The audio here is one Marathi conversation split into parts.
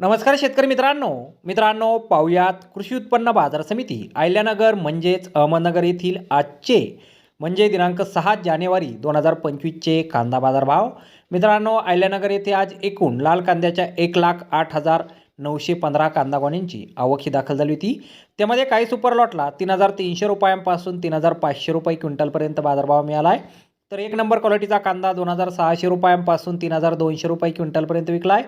नमस्कार शेतकरी मित्रांनो. मित्रांनो पाहुयात कृषी उत्पन्न बाजार समिती आयल्यानगर म्हणजेच अहमदनगर येथील आजचे म्हणजे दिनांक सहा जानेवारी दोन हजार पंचवीसचे कांदा बाजार भाव मित्रांनो आयल्यानगर येथे आज एकूण लाल कांद्याच्या एक लाख आठ हजार नऊशे पंधरा कांदा गोण्यांची आवक ही दाखल झाली होती. त्यामध्ये काही सुपर लॉटला तीन हजार तीनशे रुपयांपासून तीन हजार पाचशे रुपये क्विंटलपर्यंत बाजारभाव मिळाला आहे. तर एक नंबर क्वालिटीचा कांदा दोन हजार सहाशे रुपयांपासून तीन हजार दोनशे रुपये क्विंटलपर्यंत विकला आहे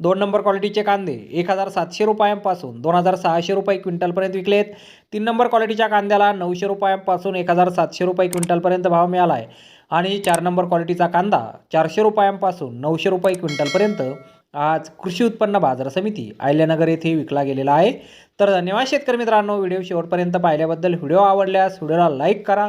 दोन नंबर क्वालिटीचे कांदे एक हजार सातशे रुपयांपासून दोन हजार सहाशे रुपये क्विंटलपर्यंत विकले आहेत तीन नंबर क्वालिटीच्या कांद्याला नऊशे रुपयांपासून एक हजार सातशे रुपये क्विंटलपर्यंत भाव मिळाला आहे आणि चार नंबर क्वालिटीचा कांदा चारशे रुपयांपासून नऊशे रुपये क्विंटलपर्यंत आज कृषी उत्पन्न बाजार समिती आयल्यानगर येथे विकला गेलेला आहे. तर धन्यवाद शेतकरी मित्रांनो व्हिडिओ शेवटपर्यंत पाहिल्याबद्दल व्हिडिओ आवडल्यास व्हिडिओला लाईक करा